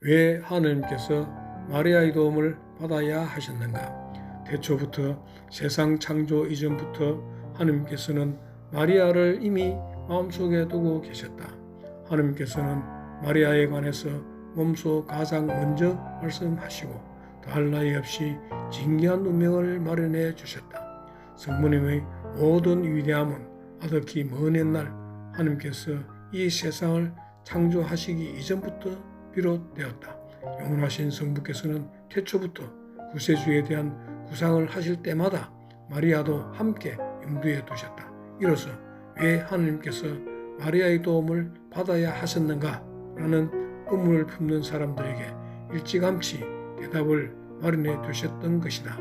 왜 하나님께서 마리아의 도움을 받아야 하셨는가? 태초부터 세상 창조 이전부터 하나님께서는 마리아를 이미 마음속에 두고 계셨다. 하나님께서는 마리아에 관해서 몸소 가장 먼저 말씀하시고 더할 나위 없이 진귀한 운명을 마련해 주셨다. 성부님의 모든 위대함은 아득히 먼 옛날 하나님께서 이 세상을 창조하시기 이전부터 비롯되었다. 영원하신 성부께서는 태초부터 구세주에 대한 구상을 하실 때마다 마리아도 함께 염두에 두셨다. 이로써 왜 하나님께서 마리아의 도움을 받아야 하셨는가? 라는 의문을 품는 사람들에게 일찌감치 대답을 마련해 두셨던 것이다.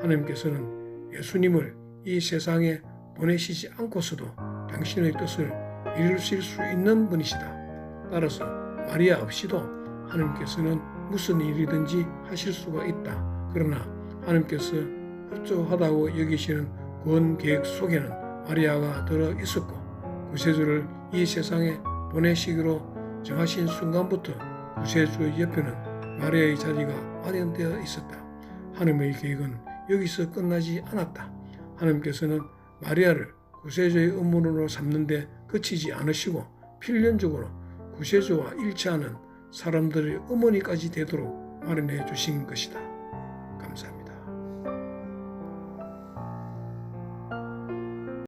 하나님께서는 예수님을 이 세상에 보내시지 않고서도 당신의 뜻을 이루실 수 있는 분이시다. 따라서 마리아 없이도 하나님께서는 무슨 일이든지 하실 수가 있다. 그러나 하나님께서 협조하다고 여기시는 구원 계획 속에는 마리아가 들어 있었고 구세주를 이 세상에 보내시기로 정하신 순간부터 구세주의 옆에는 마리아의 자리가 마련되어 있었다. 하나님의 계획은 여기서 끝나지 않았다. 하나님께서는 마리아를 구세주의 의문으로 삼는데 그치지 않으시고 필연적으로 구세주와 일치하는 사람들의 어머니까지 되도록 마련해 주신 것이다.